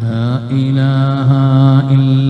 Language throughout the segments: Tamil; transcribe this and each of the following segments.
لا إله إلا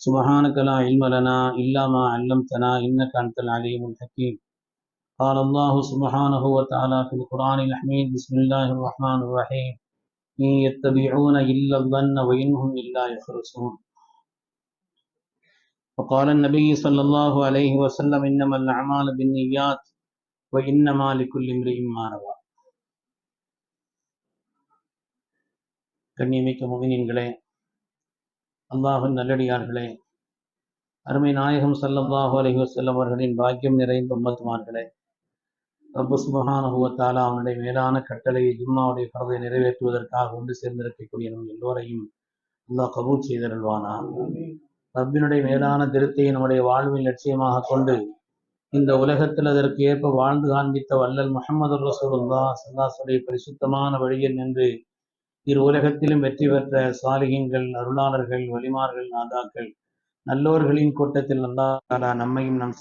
سبحانك لا علم لنا إلا ما علمتنا إنك أنت العليم الحكيم قال الله سبحانه وتعالى في القرآن الحميد بسم الله الرحمن الرحيم إن يتبعون إلا الظن وإن هم إلا يخرصون وقال النبي صلى الله عليه وسلم إنما الأعمال بالنيات وإنما لكل امرئ ما نوى கண்ணியமிக்க முகினின்களே அல்லாஹின் நல்லடியார்களே அருமை நாயகம் ஸல்லல்லாஹு அலைஹி வஸல்லம் அவர்களின் பாக்கியம் நிறைந்த உம்மத்துமார்களே ரப்பு சுபஹானஹுவத்தாலா அவனுடைய மேலான கட்டளையை ஜும்மாவுடைய பரதை நிறைவேற்றுவதற்காக ஒன்று சேர்ந்திருக்கக்கூடிய நம் எல்லோரையும் அல்லாஹ் கபூல் செய்தருள்வானா. ரப்பினுடைய மேலான திருத்தையை நம்முடைய வாழ்வின் லட்சியமாக கொண்டு இந்த உலகத்தில் அதற்கு ஏற்ப வாழ்ந்து காண்பித்த வல்லல் முகமது ரசூலுல்லா சல்லாசுடைய பரிசுத்தமான வழியில் நின்று இரு உலகத்திலும் வெற்றி பெற்ற சாலிகங்கள் அருளாளர்கள் வலிமார்கள் நாதாக்கள் நல்லோர்களின் கூட்டத்தில் அல்லாஹ் நம்மையும் நம்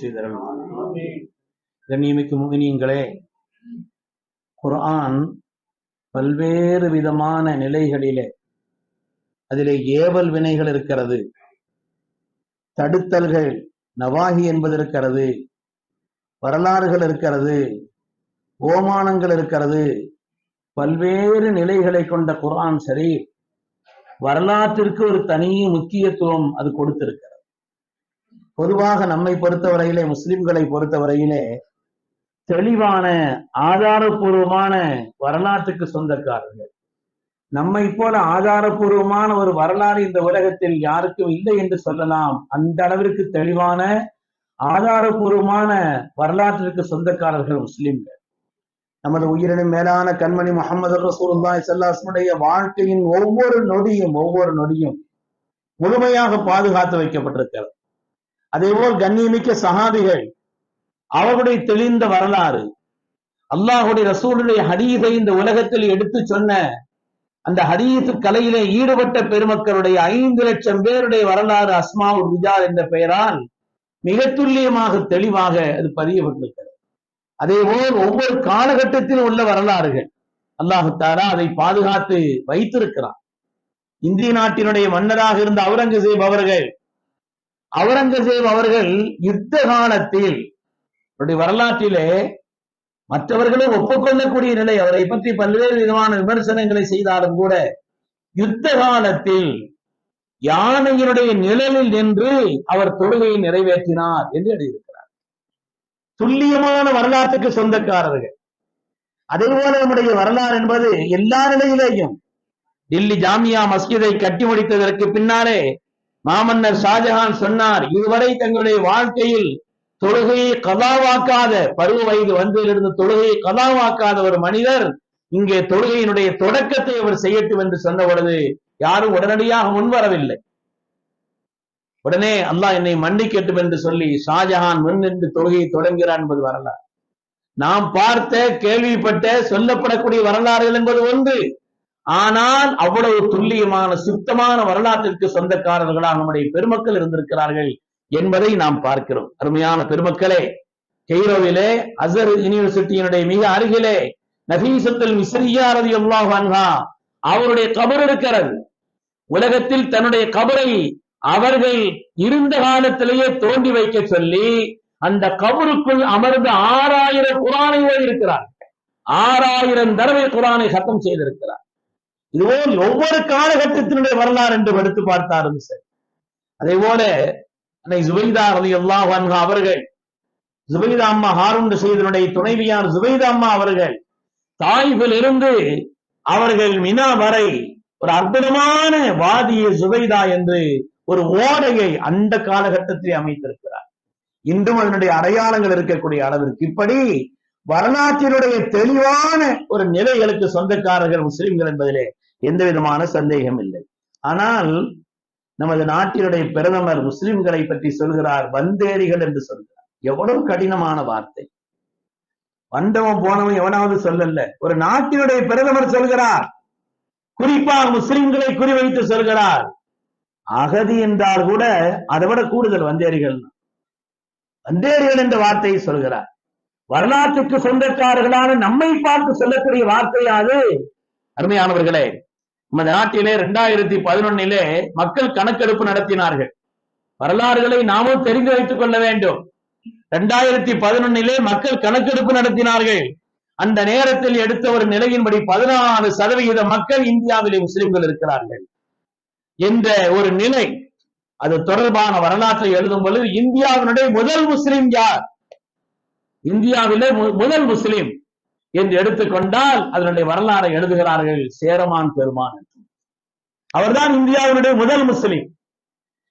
செய்தருள்வானா கண்ணியமிக்கு முகினியங்களே குர்ஆன் பல்வேறு விதமான நிலைகளிலே அதிலே ஏவல் வினைகள் இருக்கிறது. தடுத்தல்கள் நவாகி என்பது இருக்கிறது. வரலாறுகள் இருக்கிறது. ஓமானங்கள் இருக்கிறது. பல்வேறு நிலைகளை கொண்ட குரான் சரி வரலாற்றிற்கு ஒரு தனி முக்கியத்துவம் அது கொடுத்திருக்கிறது. பொதுவாக நம்மை பொறுத்தவரையிலே முஸ்லிம்களை பொறுத்தவரையிலே தெளிவான ஆதாரபூர்வமான வரலாற்றுக்கு சொந்தக்காரர்கள். நம்மை போல ஆதாரபூர்வமான ஒரு வரலாறு இந்த உலகத்தில் யாருக்கும் இல்லை என்று சொல்லலாம். அந்த அளவிற்கு தெளிவான ஆதாரபூர்வமான வரலாற்றிற்கு சொந்தக்காரர்கள் முஸ்லிம்கள். நமது உயிரினும் மேலான கண்மணி முகமது ரசூலுல்லாய் சல்லாஸ்முடைய வாழ்க்கையின் ஒவ்வொரு நொடியும் ஒவ்வொரு நொடியும் முழுமையாக பாதுகாத்து வைக்கப்பட்டிருக்கிறது. அதேபோல் கண்ணியமிக்க சகாதிகள் அவருடைய தெளிந்த வரலாறு அல்லாஹுடைய ரசூலுடைய ஹரீதை இந்த உலகத்தில் எடுத்து சொன்ன அந்த ஹதீஸ் கலையிலே ஈடுபட்ட பெருமக்களுடைய ஐந்து லட்சம் பேருடைய வரலாறு அஸ்மாவுல் விஜா என்ற பெயரால் மிக துல்லியமாக தெளிவாக அது பதியப்பட்டிருக்கிறது. அதே போல் ஒவ்வொரு காலகட்டத்திலும் உள்ள வரலாறுகள். அல்லாஹுத்தாரா அதை பாதுகாத்து வைத்திருக்கிறான். இந்திய நாட்டினுடைய மன்னராக இருந்த அவுரங்கசீப் அவர்கள் அவுரங்கசீப் அவர்கள் யுத்த காலத்தில் அவருடைய வரலாற்றிலே மற்றவர்களும் ஒப்புக்கொள்ளக்கூடிய நிலை அவரை பற்றி பல்வேறு விதமான விமர்சனங்களை செய்தாலும் கூட யுத்த காலத்தில் யானையினுடைய நிழலில் நின்று அவர் தொழுகையை நிறைவேற்றினார் என்று எழுதியிருக்கிறார் துல்லியமான வரலாற்றுக்கு சொந்தக்காரர்கள். அதே போல நம்முடைய வரலாறு என்பது எல்லா நிலையிலேயும் டில்லி ஜாமியா மஸ்ஜிதை கட்டி முடித்ததற்கு பின்னாலே மாமன்னர் ஷாஜஹான் சொன்னார் இதுவரை தங்களுடைய வாழ்க்கையில் தொழுகையை கதாவாக்காத பருவ வயது வந்ததிலிருந்து தொழுகையை கதாவாக்காத ஒரு மனிதர் இங்கே தொழுகையினுடைய தொடக்கத்தை அவர் செய்யட்டும் என்று சொன்ன பொழுது யாரும் உடனடியாக முன்வரவில்லை. உடனே அல்லாஹ் என்னை மன்னிக்கட்டும் என்று சொல்லி ஷாஜஹான் முன் நின்று தொழுகையை தொடங்குகிறான் என்பது வரலாறு. நாம் பார்த்த கேள்விப்பட்ட சொல்லப்படக்கூடிய வரலாறுகள் என்பது ஒன்று. ஆனால் அவ்வளவு துல்லியமான சுத்தமான வரலாற்றிற்கு சொந்தக்காரர்களாக நம்முடைய பெருமக்கள் இருந்திருக்கிறார்கள் என்பதை நாம் பார்க்கிறோம். அருமையான பெருமக்களே கெய்ரோவிலே அசர் யூனிவர்சிட்டியினுடைய மிக அருகிலே நபீசத்தில் மிஸ்ரியாரதி அல்லாஹ் அவருடைய கபர் இருக்கிறது. உலகத்தில் தன்னுடைய கபரை அவர்கள் இருந்த காலத்திலேயே தோண்டி வைக்க சொல்லி அந்த கபருக்குள் அமர்ந்து ஆறாயிரம் குரானை இருக்கிறார் ஆறாயிரம் தடவை குரானை சத்தம் செய்திருக்கிறார். இதுபோல் ஒவ்வொரு காலகட்டத்தினுடைய வரலாறு என்று எடுத்து பார்த்தாலும் சரி. அதே போல அன்னை ஜுபைதா ரலி அல்லாஹ் அவர்கள் ஜுபைதா அம்மா ஹாரூன் செய்தனுடைய துணைவியார் ஜுபைதா அம்மா அவர்கள் தாய்பில் இருந்து அவர்கள் மினா வரை ஒரு அற்புதமான வாதிய ஜுபைதா என்று ஒரு ஓடையை அந்த காலகட்டத்தில் அமைத்திருக்கிறார். இன்றும் அதனுடைய அடையாளங்கள் இருக்கக்கூடிய அளவிற்கு இப்படி வரலாற்றினுடைய தெளிவான ஒரு நிலைகளுக்கு சொந்தக்காரர்கள் முஸ்லிம்கள் என்பதிலே எந்த விதமான சந்தேகம் இல்லை. ஆனால் நமது நாட்டினுடைய பிரதமர் முஸ்லிம்களை பற்றி சொல்கிறார் வந்தேரிகள் என்று சொல்கிறார். எவ்வளவு கடினமான வார்த்தை. வந்தவன் போனவன் எவனாவது சொல்லல. ஒரு நாட்டினுடைய பிரதமர் சொல்கிறார் குறிப்பாக முஸ்லிம்களை குறிவைத்து சொல்கிறார். அகதி என்றால் கூட அதை விட கூடுதல் வந்தேரிகள். வந்தேரிகள் என்ற வார்த்தையை சொல்கிறார். வரலாற்றுக்கு சொந்தக்காரர்களான நம்மை பார்த்து சொல்லக்கூடிய வார்த்தையாது. அருமையானவர்களே நமது நாட்டிலே இரண்டாயிரத்தி பதினொன்னிலே மக்கள் கணக்கெடுப்பு நடத்தினார்கள். வரலாறுகளை நாமும் தெரிந்து வைத்துக் கொள்ள வேண்டும். இரண்டாயிரத்தி பதினொன்னிலே மக்கள் கணக்கெடுப்பு நடத்தினார்கள். அந்த நேரத்தில் எடுத்த ஒரு நிலையின்படி பதினாறு சதவிகித மக்கள் இந்தியாவிலே முஸ்லிம்கள் இருக்கிறார்கள். என்ற ஒரு நிலை அது தொடர்பான வரலாற்றை எழுதும் பொழுது இந்தியாவினுடைய முதல் முஸ்லிம் யார்? இந்தியாவிலே முதல் முஸ்லிம் என்று எடுத்துக்கொண்டால் அதனுடைய வரலாறை எழுதுகிறார்கள் சேரமான் பெருமான் என்று. அவர்தான் இந்தியாவினுடைய முதல் முஸ்லிம்.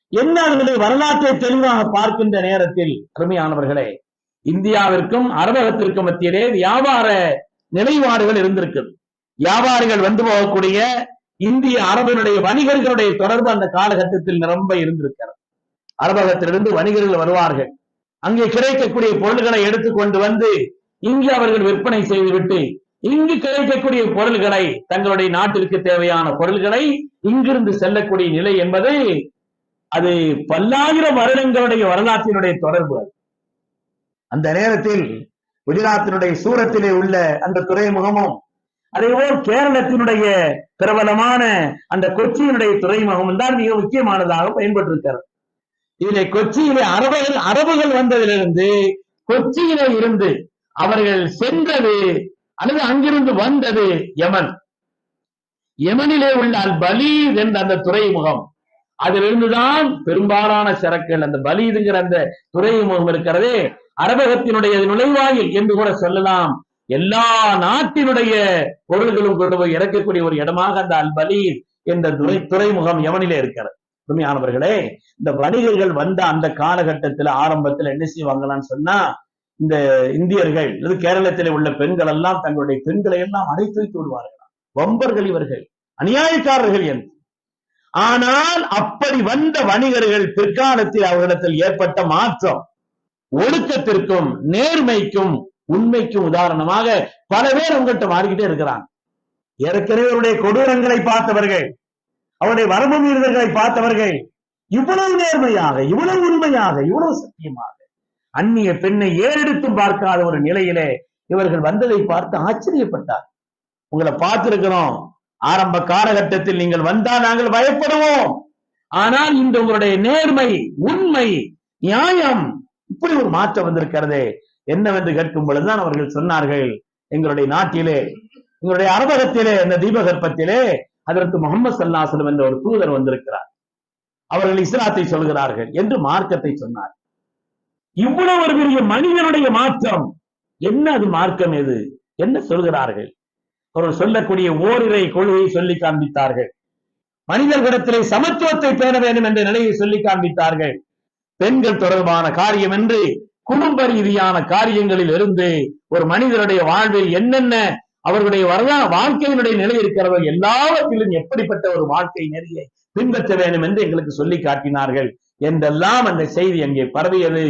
என்ன அதனுடைய வரலாற்றை தெளிவாக பார்க்கின்ற நேரத்தில் அருமையானவர்களே இந்தியாவிற்கும் அரபகத்திற்கும் மத்தியிலே வியாபார நிலைப்பாடுகள் இருந்திருக்குது. வியாபாரிகள் வந்து போகக்கூடிய இந்திய அரபனுடைய வணிகர்களுடைய தொடர்பு அந்த காலகட்டத்தில் நிரம்ப இருந்திருக்கிறது. அரபகத்திலிருந்து வணிகர்கள் வருவார்கள். அங்கே கிடைக்கக்கூடிய பொருள்களை எடுத்துக்கொண்டு வந்து இங்கு அவர்கள் விற்பனை செய்துவிட்டு இங்கு கிடைக்கக்கூடிய பொருள்களை தங்களுடைய நாட்டிற்கு தேவையான பொருள்களை இங்கிருந்து செல்லக்கூடிய நிலை என்பது அது பல்லாயிரம் வருடங்களுடைய வரலாற்றினுடைய தொடர்பு அந்த நேரத்தில் குஜராத்தினுடைய சூரத்திலே உள்ள அந்த துறைமுகமும் அதேபோல் கேரளத்தினுடைய பிரபலமான அந்த கொச்சியினுடைய துறைமுகம் தான் மிக முக்கியமானதாக பயன்பட்டிருக்கிறது. இதிலே கொச்சியிலே அரபர்கள் அரபுகள் வந்ததிலிருந்து கொச்சியிலே இருந்து அவர்கள் சென்றது அல்லது அங்கிருந்து வந்தது யமன். யமனிலே உள்ள அல் பலீத் என்ற அந்த துறைமுகம். அதிலிருந்துதான் பெரும்பாலான சரக்குகள் அந்த பலீதுங்கிற அந்த துறைமுகம் இருக்கிறதே. அரபகத்தினுடைய நுழைவாயில் என்று கூட சொல்லலாம். எல்லா நாட்டினுடைய பொருள்களும் கொண்டு போய் இறக்கக்கூடிய ஒரு இடமாக அந்த அல்பலீர் என்ற துறை துறைமுகம் யமனிலே இருக்கிறது. உண்மையானவர்களே இந்த வணிகர்கள் வந்த அந்த காலகட்டத்துல ஆரம்பத்துல என்ன செய்வாங்களான்னு சொன்னா இந்த இந்தியர்கள் இது கேரளத்திலே உள்ள பெண்கள் எல்லாம் தங்களுடைய பெண்களை எல்லாம் அடைத்து வைத்து விடுவார்களாம் வம்பர்கள் இவர்கள் அநியாயக்காரர்கள் என்று. ஆனால் அப்படி வந்த வணிகர்கள் பிற்காலத்தில் அவர்களிடத்தில் ஏற்பட்ட மாற்றம் ஒழுக்கத்திற்கும் நேர்மைக்கும் உண்மைக்கு உதாரணமாக பல பேர் உங்கள்கிட்ட மாறிக்கிட்டே இருக்கிறாங்க. ஏற்கனவே அவருடைய கொடூரங்களை பார்த்தவர்கள் அவருடைய வரம்பு மீறுதல்களை பார்த்தவர்கள் இவ்வளவு நேர்மையாக இவ்வளவு உண்மையாக இவ்வளவு சத்தியமாக அந்நிய பெண்ணை ஏறெடுத்தும் பார்க்காத ஒரு நிலையிலே இவர்கள் வந்ததை பார்த்து ஆச்சரியப்பட்டார் உங்களை பார்த்திருக்கிறோம். ஆரம்ப காலகட்டத்தில் நீங்கள் வந்தால் நாங்கள் பயப்படுவோம். ஆனால் இந்த உங்களுடைய நேர்மை உண்மை நியாயம் இப்படி ஒரு மாற்றம் வந்திருக்கிறது. என்னவென்று கேட்கும் பொழுதுதான் அவர்கள் சொன்னார்கள் எங்களுடைய நாட்டிலே எங்களுடைய அரபகத்திலே இந்த தீபகற்பத்திலே அதற்கு முகமது சல்லாசலம் என்ற ஒரு தூதர் வந்திருக்கிறார். அவர்கள் இஸ்லாத்தை சொல்கிறார்கள் என்று மார்க்கத்தை சொன்னார். இவ்வளவு ஒரு பெரிய மனிதனுடைய மாற்றம். என்ன அது மார்க்கம் எது என்ன சொல்கிறார்கள். அவர்கள் சொல்லக்கூடிய ஓரிரை கொள்கையை சொல்லி காண்பித்தார்கள். மனிதர்களிடத்திலே சமத்துவத்தை பேண வேண்டும் என்ற நிலையை சொல்லி காண்பித்தார்கள். பெண்கள் தொடர்பான காரியம் என்று குடும்ப ரீதியான காரியங்களில் இருந்து ஒரு மனிதனுடைய வாழ்வில் என்னென்ன அவர்களுடைய வரலாறு வாழ்க்கையினுடைய நிலை இருக்கிறதோ எல்லாவற்றிலும் எப்படிப்பட்ட ஒரு வாழ்க்கை நெறியை பின்பற்ற வேண்டும் என்று எங்களுக்கு சொல்லி காட்டினார்கள். என்றெல்லாம் அந்த செய்தி அங்கே பரவியது.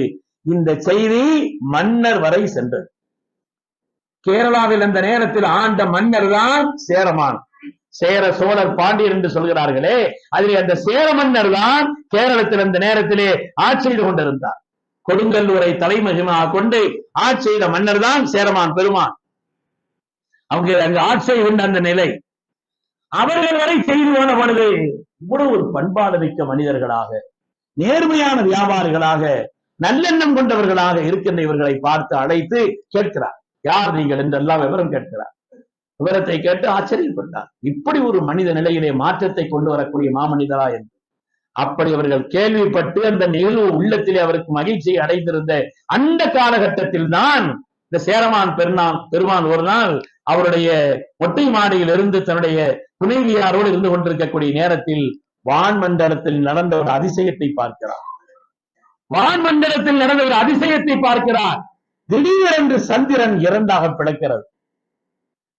இந்த செய்தி மன்னர் வரை சென்றது. கேரளாவில் அந்த நேரத்தில் ஆண்ட மன்னர் தான் சேரமான். சேர சோழர் பாண்டியர் என்று சொல்கிறார்களே அதிலே அந்த சேர மன்னர் தான் கேரளத்தில் அந்த நேரத்திலே ஆட்சி செய்து கொண்டிருந்தார். கொடுங்கல்லூரை தலைமகிமாக கொண்டு ஆட்சி செய்த மன்னர் தான் சேரமான் பெருமான். அவங்க அங்கு ஆட்சியை உண்டு அந்த நிலை. அவர்கள் வரை செய்து போன இவ்வளவு ஒரு பண்பாடு மிக்க மனிதர்களாக நேர்மையான வியாபாரிகளாக நல்லெண்ணம் கொண்டவர்களாக இருக்கின்ற இவர்களை பார்த்து அழைத்து கேட்கிறார். யார் நீங்கள் என்றெல்லாம் விவரம் கேட்கிறார். விவரத்தை கேட்டு ஆச்சரியப்பட்டார். இப்படி ஒரு மனித நிலையிலே மாற்றத்தை கொண்டு வரக்கூடிய மாமனிதரா என்று. அப்படி அவர்கள் கேள்விப்பட்டு அந்த நிகழ்வு உள்ளத்திலே அவருக்கு மகிழ்ச்சியை அடைந்திருந்த அந்த காலகட்டத்தில் தான் இந்த சேரமான் பெருநாள் பெருமான் ஒரு நாள் அவருடைய ஒட்டை மாடியில் இருந்து தன்னுடைய துணைவியாரோடு இருந்து கொண்டிருக்கக்கூடிய நேரத்தில் வான்மண்டலத்தில் நடந்த ஒரு அதிசயத்தை பார்க்கிறார். வான்மண்டலத்தில் நடந்த ஒரு அதிசயத்தை பார்க்கிறார். திடீரென்று சந்திரன் இரண்டாக பிளக்கிறது.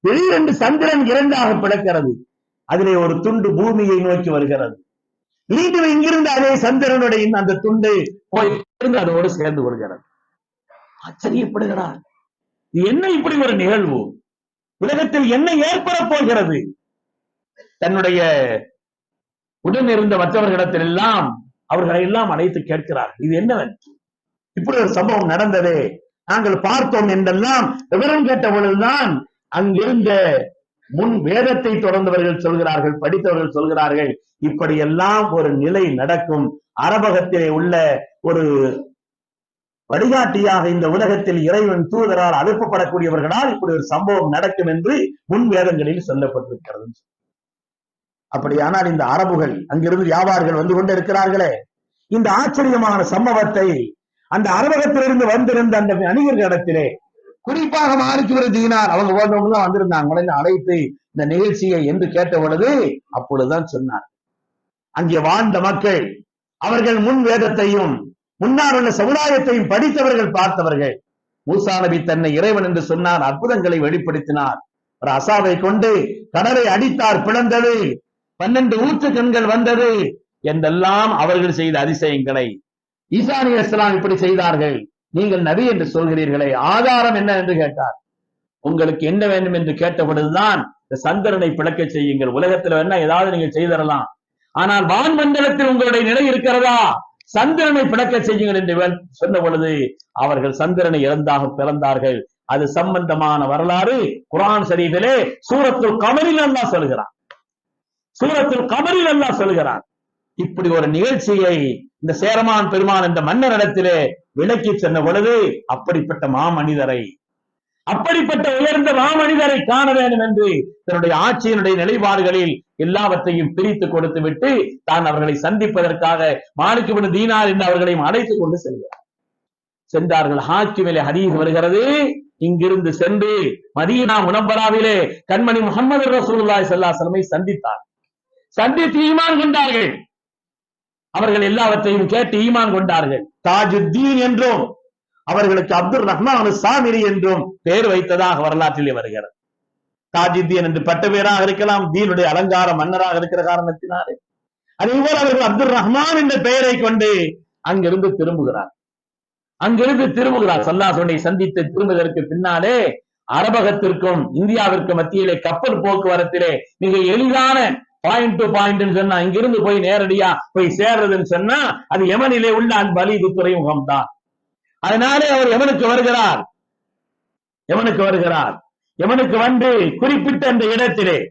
திடீரென்று சந்திரன் இரண்டாக பிளக்கிறது. அதிலே ஒரு துண்டு பூமியை நோக்கி வருகிறது. மீண்டும் இங்கிருந்து அதே சந்திரனுடைய அந்த துண்டு போய் இருந்து அதோடு சேர்ந்து கொள்கிறது ஆச்சரியப்படுகிறார் என்ன இப்படி ஒரு நிகழ்வு? உலகத்தில் என்ன ஏற்பட போகிறது? தன்னுடைய உடன் இருந்த மற்றவர்களிடத்தில் எல்லாம் அவர்களை எல்லாம் அழைத்து கேட்கிறார் இது என்னவென்று? இப்படி ஒரு சம்பவம் நடந்ததே. நாங்கள் பார்த்தோம் என்றெல்லாம் விவரம் கேட்ட பொழுதுதான் அங்கிருந்த முன் வேதத்தை தொடர்ந்தவர்கள் சொல்கிறார்கள் படித்தவர்கள் சொல்கிறார்கள். இப்படியெல்லாம் ஒரு நிலை நடக்கும். அரபகத்திலே உள்ள ஒரு வழிகாட்டியாக இந்த உலகத்தில் இறைவன் தூதரால் அனுப்பப்படக்கூடியவர்களால் இப்படி ஒரு சம்பவம் நடக்கும் என்று முன் வேதங்களில் சொல்லப்பட்டிருக்கிறது. அப்படியானால் இந்த அரபுகள் அங்கிருந்து வியாபாரிகள் வந்து கொண்டிருக்கிறார்களே. இந்த ஆச்சரியமான சம்பவத்தை அந்த அரபகத்திலிருந்து வந்திருந்த அந்த அணிகர்களிடத்திலே குறிப்பாக மாலிக்குவர் ஜீனார் அவங்க போன்றவங்க தான் வந்திருந்தாங்க. உடனே அழைத்து இந்த நிகழ்ச்சியை என்று கேட்ட பொழுது அப்பொழுதுதான் சொன்னார். அங்கே வாழ்ந்த மக்கள் அவர்கள் முன் வேதத்தையும் முன்னால் உள்ள சமுதாயத்தையும் படித்தவர்கள் பார்த்தவர்கள். மூசா நபி தன்னை இறைவன் என்று சொன்னார் அற்புதங்களை வெளிப்படுத்தினார். ஒரு அசாவை கொண்டு கடலை அடித்தார் பிளந்தது. பன்னெண்டு ஊற்று கண்கள் வந்தது. என்றெல்லாம் அவர்கள் செய்த அதிசயங்களை ஈசானி இஸ்லாம் இப்படி செய்தார்கள். நீங்கள் நபி என்று சொல்கிறீர்களே ஆதாரம் என்ன என்று கேட்டார். உங்களுக்கு என்ன வேண்டும் என்று கேட்டபொழுதுதான் இந்த சந்திரனை பிளக்க செய்யுங்கள். உலகத்துல வேணா ஏதாவது நீங்க செய்தரலாம் ஆனால் வான்மண்டலத்தில் உங்களுடைய நிலை இருக்கிறதா? சந்திரனை பிளக்க செய்யுங்கள் என்று சொன்ன பொழுது அவர்கள் சந்திரனை இறந்தாக பிறந்தார்கள். அது சம்பந்தமான வரலாறு குரான் ஷரீஃபிலே சூரத்துல் கமரில் அல்லா சொல்கிறான். சூரத்துல் கமரில் அல்லா சொல்கிறான். இப்படி ஒரு நிகழ்ச்சியை இந்த சேரமான் பெருமான் இந்த மன்னரிடத்திலே விளக்கி சென்ற பொழுது அப்படிப்பட்ட மாமனிதரை அப்படிப்பட்ட உயர்ந்த மாமனிதரை காண வேண்டும் என்று தன்னுடைய ஆட்சியினுடைய நிலைப்பாடுகளில் எல்லாவற்றையும் பிரித்து கொடுத்து விட்டு தான் அவர்களை சந்திப்பதற்காக மாணிக்கப்படும் தீனார் என்று அவர்களையும் அழைத்துக் கொண்டு செல்கிறார். சென்றார்கள். ஹாக்கிமிலே ஹதீஸ் வருகிறது. இங்கிருந்து சென்று மதீனா முனம்பராவிலே கண்மணி முகமது ரசூல்லாய் செல்லா அலைஹி சந்தித்தார். சந்தித்து ஈமான் கொண்டார்கள். அவர்கள் எல்லாவற்றையும் கேட்டு ஈமான் கொண்டார்கள். தாஜுத்தீன் என்றும் அவர்களுக்கு அப்துல் ரஹ்மான் சாமிரி என்றும் பெயர் வைத்ததாக வரலாற்றிலே வருகிறது. தாஜுத்தீன் என்று பட்ட பேராக இருக்கலாம் தீனுடைய அலங்கார மன்னராக இருக்கிற காரணத்தினாலே. அதேபோல் அவர்கள் அப்துல் ரஹ்மான் என்ற பெயரை கொண்டு அங்கிருந்து திரும்புகிறார். அங்கிருந்து திரும்புகிறார். சல்லாசோனை சந்தித்து திரும்புவதற்கு பின்னாலே அரபகத்திற்கும் இந்தியாவிற்கும் மத்தியிலே கப்பல் போக்குவரத்திலே மிக எளிதான பாயிண்ட் டு பாயிண்ட் சொன்னா இங்கிருந்து போய் நேரடியா போய் சேர்றதுன்னு சொன்னா அது யமனிலே உள்ள அந்த பலிது துறைமுகம் தான் அதனாலே அவர் யமனுக்கு வருகிறார். யமனுக்கு வருகிறார். யமனுக்கு வந்து குறிப்பிட்ட அந்த இடத்திலே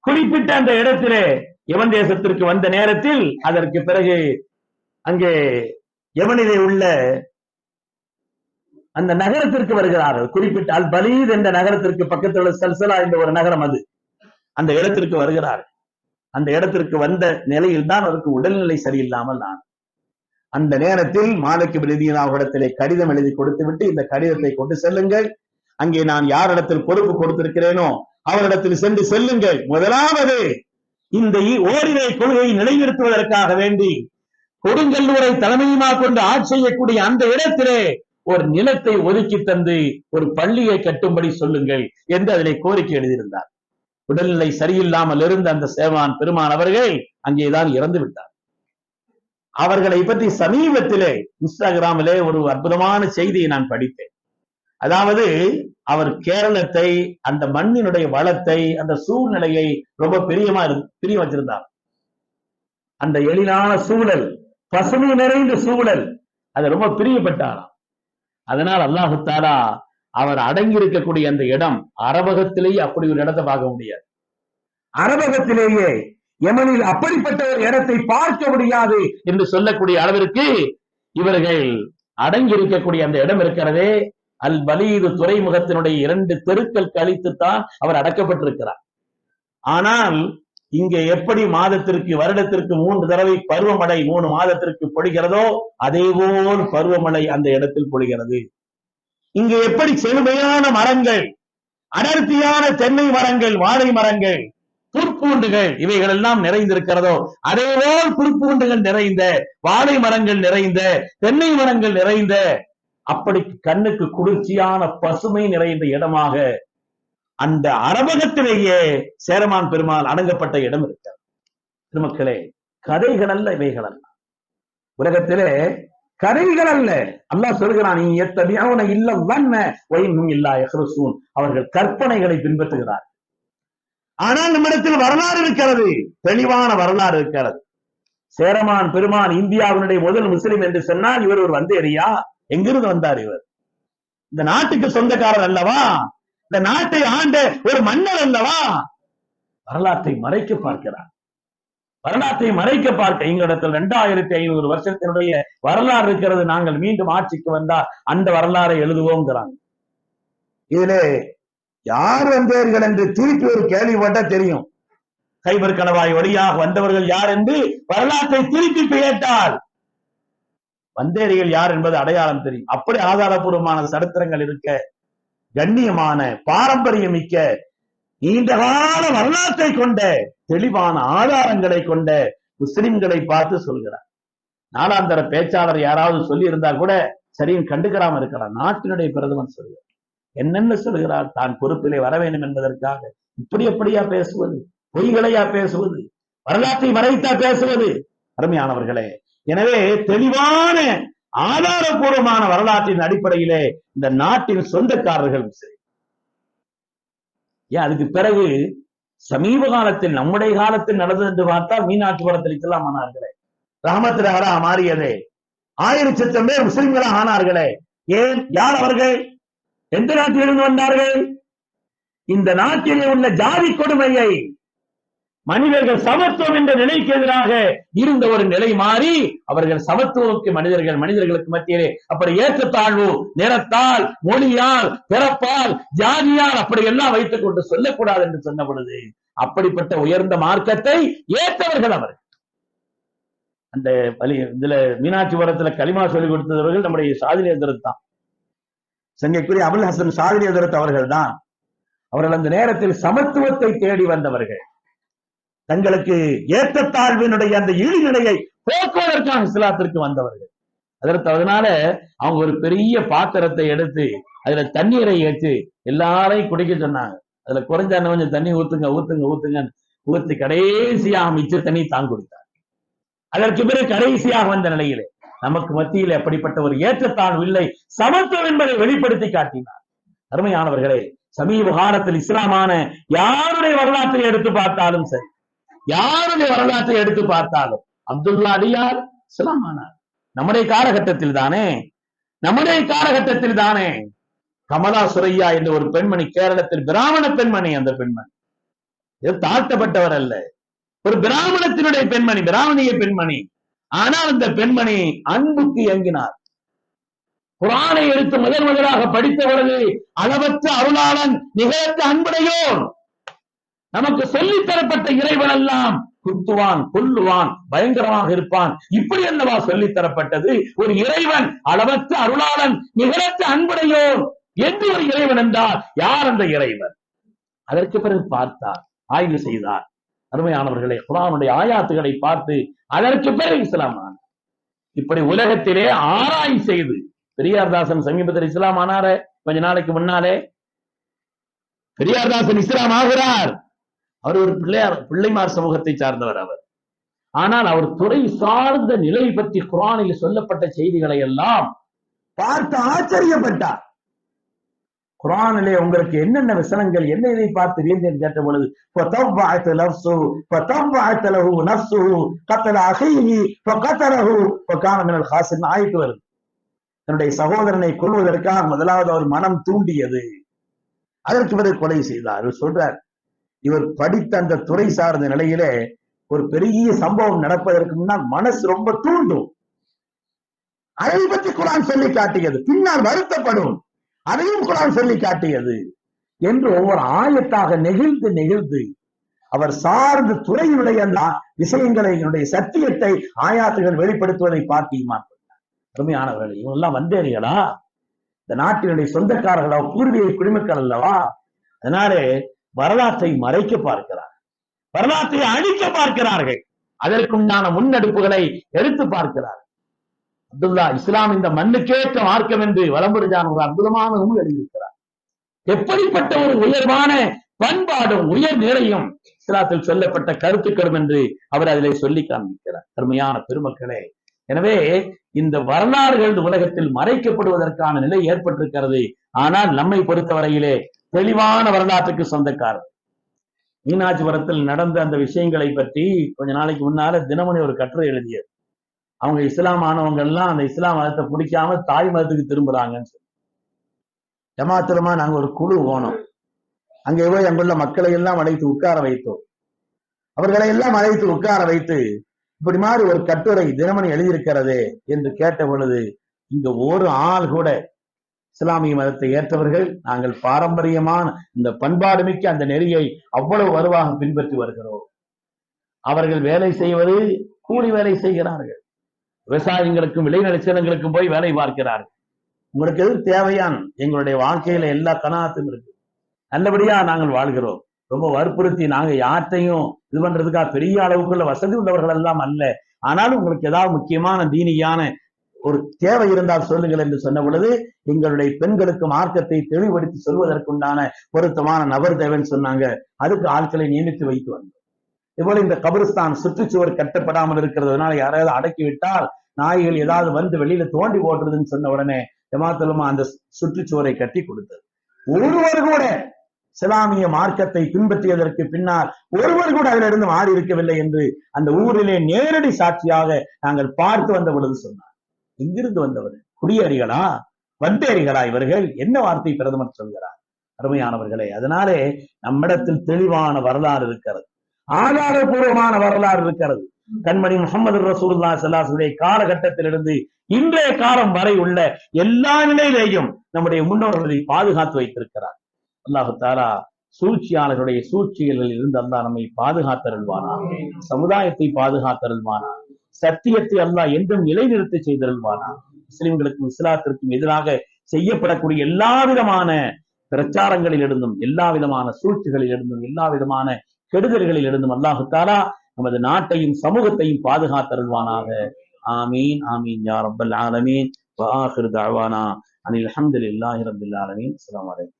குறிப்பிட்ட அந்த இடத்திலே யமன் தேசத்திற்கு வந்த நேரத்தில் அதற்கு பிறகு அங்கே யமனிலே உள்ள அந்த நகரத்திற்கு வருகிறார்கள் குறிப்பிட்ட அல் பலீத் என்ற நகரத்திற்கு பக்கத்தில் உள்ள சல்சலா என்ற ஒரு நகரம் அது. அந்த இடத்திற்கு வருகிறார். அந்த இடத்திற்கு வந்த நிலையில் தான் அவருக்கு உடல்நிலை சரியில்லாமல் நான் அந்த நேரத்தில் மாலைக்கு பிரதியினாவிடத்திலே கடிதம் எழுதி கொடுத்து விட்டு இந்த கடிதத்தை கொண்டு செல்லுங்கள். அங்கே நான் யாரிடத்தில் பொறுப்பு கொடுத்திருக்கிறேனோ அவரிடத்தில் சென்று செல்லுங்கள். முதலாவது இந்த ஓரிரை கொள்கையை நிலைநிறுத்துவதற்காக வேண்டி கொடுங்கல்லூரை தலைமையுமா கொண்டு ஆட்சி செய்யக்கூடிய அந்த இடத்திலே ஒரு நிலத்தை ஒதுக்கி தந்து ஒரு பள்ளியை கட்டும்படி சொல்லுங்கள் என்று அதிலே கோரிக்கை எழுதியிருந்தார். உடல்நிலை சரியில்லாமல் இருந்த அந்த சேவான் பெருமான் அவர்கள் அங்கேதான் இறந்து விட்டார். அவர்களை பற்றி சமீபத்திலே இன்ஸ்டாகிராமிலே ஒரு அற்புதமான செய்தியை நான் படித்தேன். அதாவது அவர் கேரளத்தை அந்த மண்ணினுடைய வளத்தை அந்த சூழ்நிலையை ரொம்ப பிரியமா இரு- வச்சிருந்தார். அந்த எளிதான சூழல் பசுமை நிறைந்த சூழல் அது ரொம்ப பிரியப்பட்டாராம். அதனால் அல்லாஹு தாலா அவர் அடங்கி இருக்கக்கூடிய அந்த இடம் அரபகத்திலேயே அப்படி ஒரு இடத்தை பார்க்க முடியாது. அரபகத்திலேயே யமனில் அப்படிப்பட்ட ஒரு இடத்தை பார்க்க முடியாது என்று சொல்லக்கூடிய அளவிற்கு இவர்கள் அடங்கி இருக்கக்கூடிய அந்த இடம் இருக்கிறதே. அல் பலீது துறைமுகத்தினுடைய இரண்டு தெருக்கள் கழித்துத்தான் அவர் அடக்கப்பட்டிருக்கிறார். ஆனால் இங்கே எப்படி மாதத்திற்கு வருடத்திற்கு மூன்று தடவை பருவமழை மூணு மாதத்திற்கு பொழிகிறதோ அதேபோல் பருவமழை அந்த இடத்தில் பொழிகிறது. இங்கு எப்படி செழுமையான மரங்கள் அடர்த்தியான தென்னை மரங்கள் வாழை மரங்கள் புற்பூண்டுகள் இவைகள் எல்லாம் நிறைந்திருக்கிறதோ அதேபோல் புற்பூண்டுகள் நிறைந்த வாழை மரங்கள் நிறைந்த தென்னை மரங்கள் நிறைந்த அப்படி கண்ணுக்கு குளிர்ச்சியான பசுமை நிறைந்த இடமாக அந்த அரபகத்திலேயே சேரமான் பெருமாள் அடங்கப்பட்ட இடம் இருக்கிறது. திருமக்களே கதைகள் அல்ல இவைகள் அல்ல உலகத்திலே கருவிகள் அல்ல. அல்லாஹ் சொல்கிறான் நீ எத்தனையான இல்ல வண்ண ஒயினும் இல்லா எஹ்ரசூன் அவர்கள் கற்பனைகளை பின்பற்றுகிறார் ஆனால் நம்மிடத்தில் வரலாறு இருக்கிறது. தெளிவான வரலாறு இருக்கிறது. சேரமான் பெருமான் இந்தியாவினுடைய முதல் முஸ்லிம் என்று சொன்னால் இவர் ஒரு வந்தேரியா? எங்கிருந்து வந்தார் இவர்? இந்த நாட்டுக்கு சொந்தக்காரர் அல்லவா? இந்த நாட்டை ஆண்ட ஒரு மன்னர் அல்லவா? வரலாற்றை மறைக்க பார்க்கிறார். வரலாற்றை மறைக்க பார்க்க எங்களிடத்தில் இரண்டாயிரத்தி ஐநூறு வருஷத்தினுடைய வரலாறு இருக்கிறது. நாங்கள் மீண்டும் ஆட்சிக்கு வந்தால் அந்த வரலாறை எழுதுவோங்கிறாங்க இதிலே யார் வந்தீர்கள் என்று திருப்பி ஒரு கேள்வி போட்டா தெரியும். கைபர் கணவாய் வழியாக வந்தவர்கள் யார் என்று வரலாற்றை திருப்பி கேட்டால் வந்தேரிகள் யார் என்பது அடையாளம் தெரியும். அப்படி ஆதாரபூர்வமான சரித்திரங்கள் இருக்க கண்ணியமான பாரம்பரியம் மிக்க நீண்டகால வரலாற்றை கொண்ட தெளிவான ஆதாரங்களை கொண்ட முஸ்லிம்களை பார்த்து சொல்கிறார். நாலாந்தர பேச்சாளர் யாராவது சொல்லி இருந்தா கூட சரியும் கண்டுக்கிறாம இருக்கிறார் நாட்டினுடைய பிரதமர் சொல்கிறார். என்னென்ன சொல்கிறார்? தான் பொறுப்பிலே வர வேண்டும் என்பதற்காக. இப்படி எப்படியா பேசுவது? பொய்களையா பேசுவது? வரலாற்றை மறைத்தா பேசுவது? அருமையானவர்களே எனவே தெளிவான ஆதாரபூர்வமான வரலாற்றின் அடிப்படையிலே இந்த நாட்டின் சொந்தக்காரர்கள் சரி. ஏன் அதுக்கு பிறகு சமீப காலத்தில் நம்முடைய காலத்தில் நடந்தது என்று பார்த்தால் மீனாட்சிபுரத்தில் இஸ்லாம் ஆனார்களே. ராமத்திரகரா மாறியதே. ஆயிரத்தி சத்தம் பேர் முஸ்லிம்களா ஆனார்களே. ஏன்? யார் அவர்கள்? எந்த நாட்டிலிருந்து வந்தார்கள்? இந்த நாட்டிலே உள்ள ஜாதி கொடுமையை மனிதர்கள் சமத்துவம் என்ற நிலைக்கு எதிராக இருந்த ஒரு நிலை மாறி அவர்கள் சமத்துவக்கு மனிதர்கள் மனிதர்களுக்கு மத்தியிலே அப்படி ஏற்றத்தாழ்வு நிறத்தால் மொழியால் பிறப்பால் ஜாதியால் அப்படி எல்லாம் வைத்துக் கொண்டு சொல்லக்கூடாது என்று சொன்ன பொழுது அப்படிப்பட்ட உயர்ந்த மார்க்கத்தை ஏற்றவர்கள் அவர்கள். அந்த வலி இதுல மீனாட்சிபுரத்துல களிமா சொல்லிக் கொடுத்தவர்கள் நம்முடைய சாதினி எதிர்த்து தான். சங்கைக்குரிய அபுல் ஹசன் சாதினி அவர்கள் தான். அவர்கள் அந்த நேரத்தில் சமத்துவத்தை தேடி வந்தவர்கள். தங்களுக்கு ஏற்றத்தாழ்வினுடைய அந்த இழிநிலையை போக்குவதற்காக இஸ்லாத்திற்கு வந்தவர்கள். அதற்கு அதனால அவங்க ஒரு பெரிய பாத்திரத்தை எடுத்து அதுல தண்ணீரை ஏற்று எல்லாரையும் குடிக்க சொன்னாங்க. அதுல குறைஞ்ச கொஞ்சம் தண்ணி ஊத்துங்க ஊத்துங்க ஊத்துங்க ஊத்து கடைசியாக மிச்ச தண்ணி தான் கொடுத்தார் அதற்கு பிறகு கடைசியாக வந்த நிலையிலே நமக்கு மத்தியில் அப்படிப்பட்ட ஒரு ஏற்றத்தாழ்வு இல்லை சமத்துவம் என்பதை வெளிப்படுத்தி காட்டினார். அருமையானவர்களே சமீப காலத்தில் இஸ்லாமான யாருடைய வரலாற்றை எடுத்து பார்த்தாலும் சரி யாருடைய வரலாற்றை எடுத்து பார்த்தாலும் அப்துல்லா அடியார் இஸ்லாமானார் நம்முடைய காலகட்டத்தில் தானே? நம்முடைய காலகட்டத்தில் தானே? கமலா சுரையா என்ற ஒரு பெண்மணி கேரளத்தில் பிராமண பெண்மணி அந்த பெண்மணி. இது தாழ்த்தப்பட்டவர் அல்ல. ஒரு பிராமணத்தினுடைய பெண்மணி பிராமணிய பெண்மணி. ஆனால் அந்த பெண்மணி அன்புக்கு இயங்கினார். குரானை எடுத்து முதல் முதலாக படித்த பொழுது அளவற்ற அருளாளன் நிகழ்த்த அன்புடையோர். நமக்கு சொல்லித் தரப்பட்ட இறைவன் எல்லாம் குத்துவான் கொல்லுவான் பயங்கரமாக இருப்பான். இப்படி என்னவா சொல்லித் தரப்பட்டது? ஒரு இறைவன் அளவற்ற அருளாளன் நிகழற்ற அன்புடையோர் என்று ஒரு இறைவன் என்றால் யார் அந்த இறைவன்? அதற்கு பிறகு பார்த்தார் ஆய்வு செய்தார். அருமையானவர்களே குரானுடைய ஆயாத்துகளை பார்த்து அதற்கு பிறகு இஸ்லாம் ஆனார். இப்படி உலகத்திலே ஆராய்ச்சி செய்து பெரியார்தாசன் சமீபத்தில் இஸ்லாம் ஆனாரே கொஞ்ச நாளைக்கு முன்னாலே. பெரியார்தாசன் இஸ்லாம் ஆகிறார். அவர் ஒரு பிள்ளையார் பிள்ளைமார் சமூகத்தை சார்ந்தவர் அவர். ஆனால் அவர் துறை சார்ந்த நிலை பற்றி குரானில் சொல்லப்பட்ட செய்திகளை எல்லாம் பார்த்து ஆச்சரியப்பட்டார். குரானிலே உங்களுக்கு என்னென்ன விசனங்கள் என்ன இதை பார்த்து வீழ்ந்தேன் கேட்ட பொழுது ஆயிட்டு வருது. தன்னுடைய சகோதரனை கொள்வதற்காக முதலாவது அவர் மனம் தூண்டியது. அதற்கு பிறகு கொலை செய்தார். சொல்றார் இவர் படித்த அந்த துறை சார்ந்த நிலையிலே ஒரு பெரிய சம்பவம் நடப்பதற்கு முன்னால் மனசு ரொம்ப தூண்டும். அதை பற்றி குரான் சொல்லி காட்டியது. பின்னால் வருத்தப்படும். அதையும் குரான் சொல்லி காட்டியது. என்று ஒவ்வொரு ஆயத்தாக நெகிழ்ந்து நெகிழ்ந்து அவர் சார்ந்த துறையினுடைய அந்த விஷயங்களை என்னுடைய சத்தியத்தை ஆயாத்துகள் வெளிப்படுத்துவதை பார்த்து ஈமான் அருமையானவர்கள் இவங்க எல்லாம் வந்தேறிகளா? இந்த நாட்டினுடைய சொந்தக்காரர்களா? பூர்வீக குடிமக்கள் அல்லவா? அதனாலே வரலாற்றை மறைக்க பார்க்கிறார். வரலாற்றை அழிக்க பார்க்கிறார்கள். அதற்குண்டான முன்னெடுப்புகளை எடுத்து பார்க்கிறார். அப்துல்லா இஸ்லாம் இந்த மண்ணுக்கேற்ற மார்க்கம் என்று வலம்புரிஜான் ஒரு அற்புதமான நூல் எழுதியிருக்கிறார். எப்படிப்பட்ட ஒரு உயர்வான பண்பாடும் உயர் நிலையும் இஸ்லாத்தில் சொல்லப்பட்ட கருத்துக்களும் என்று அவர் அதிலே சொல்லி காண்பிக்கிறார். அருமையான பெருமக்களே எனவே இந்த வரலாறுகள் உலகத்தில் மறைக்கப்படுவதற்கான நிலை ஏற்பட்டிருக்கிறது. ஆனால் நம்மை பொறுத்தவரையிலே தெளிவான வரலாற்றுக்கு சொந்தக்காரர். மீனாட்சிபுரத்தில் நடந்த அந்த விஷயங்களை பற்றி கொஞ்ச நாளைக்கு முன்னால தினமணி ஒரு கட்டுரை எழுதியது. அவங்க இஸ்லாம் ஆனவங்க எல்லாம் அந்த இஸ்லாம் மதத்தை பிடிக்காம தாய் மதத்துக்கு திரும்புறாங்கன்னு சொல்லி. ஜமாத்திரமா நாங்க ஒரு குழு போனோம். அங்கே போய் அங்குள்ள மக்களை எல்லாம் அழைத்து உட்கார வைத்தோம். அவர்களை எல்லாம் அழைத்து உட்கார வைத்து இப்படி மாதிரி ஒரு கட்டுரை தினமணி எழுதியிருக்கிறதே என்று கேட்ட பொழுது இங்க ஒரு ஆள் கூட இஸ்லாமிய மதத்தை ஏற்றவர்கள் நாங்கள் பாரம்பரியமான இந்த பண்பாடு மிக்க அந்த நெறியை அவ்வளவு வலுவாக பின்பற்றி வருகிறோம். அவர்கள் வேலை செய்வது கூலி வேலை செய்கிறார்கள். விவசாயிகளுக்கும் விளைநிலச்சலங்களுக்கும் போய் வேலை பார்க்கிறார்கள். உங்களுக்கு எது தேவையான் எங்களுடைய வாழ்க்கையில எல்லா கனாத்தும் இருக்கு. நல்லபடியா நாங்கள் வாழ்கிறோம். ரொம்ப வற்புறுத்தி நாங்க யார்ட்டையும் இது பண்றதுக்காக பெரிய அளவுக்குள்ள வசதி உள்ளவர்கள் எல்லாம் அல்ல. ஆனாலும் உங்களுக்கு ஏதாவது முக்கியமான தீனியான ஒரு தேவை இருந்தால் சொல்லுங்கள் என்று சொன்ன பொழுது எங்களுடைய பெண்களுக்கு மார்க்கத்தை தெளிவுபடுத்தி சொல்வதற்குண்டான பொருத்தமான நபர் தேவைன்னு சொன்னாங்க. அதுக்கு ஆட்களை நியமித்து வைத்து வந்தோம். இதுபோல இந்த கபிரிஸ்தான் சுற்றுச்சுவர் கட்டப்படாமல் இருக்கிறதுனால யாராவது அடக்கி விட்டால் நாய்கள் ஏதாவது வந்து வெளியில தோண்டி போடுறதுன்னு சொன்ன உடனே ஜமாத்துலமா அந்த சுற்றுச்சுவரை கட்டி கொடுத்தது. ஒருவர் கூட இஸ்லாமிய மார்க்கத்தை பின்பற்றியதற்கு பின்னால் ஒருவர் கூட அதிலிருந்து மாறி இருக்கவில்லை என்று அந்த ஊரிலே நேரடி சாட்சியாக நாங்கள் பார்த்து வந்த பொழுது சொன்னார். எங்கிருந்து வந்தவர். குடியேறிகளா? வந்தேறிகளா? இவர்கள் என்ன வார்த்தை பிரதமர் சொல்கிறார்? அருமையானவர்களே அதனாலே நம்மிடத்தில் தெளிவான வரலாறு இருக்கிறது. ஆதாரபூர்வமான வரலாறு இருக்கிறது. கண்மணி முகமது ரசூல்லா சல்லாசுடைய காலகட்டத்திலிருந்து இன்றைய காலம் வரை உள்ள எல்லா நிலையிலேயும் நம்முடைய முன்னோர்களை பாதுகாத்து வைத்திருக்கிறார். அல்லாஹு தாலா சூழ்ச்சியாளர்களுடைய சூழ்ச்சிகளில் இருந்து அல்லா நம்மை பாதுகாத்தருள்வானா சமுதாயத்தை பாதுகாத்தருள்வானா சத்தியத்தை அல்லாஹ் என்றும் நிலைநிறுத்த செய்திருவானா முஸ்லிம்களுக்கும் இஸ்லாத்திற்கும் எதிராக செய்யப்படக்கூடிய எல்லா விதமான பிரச்சாரங்களில் இருந்தும் எல்லா விதமான சூழ்ச்சிகளில் இருந்தும் எல்லா விதமான கெடுதல்களில் இருந்தும் அல்லாஹு தாலா நமது நாட்டையும் சமூகத்தையும் பாதுகாத்தருள்வானாக. ஆமீன் ஆமீன் யா ரப்பல் ஆலமீன். வஆஹிர் தஅவானா. அனில் ஹம்துலில்லாஹி ஆலமீன். அஸ்ஸலாமு வலைக்கம்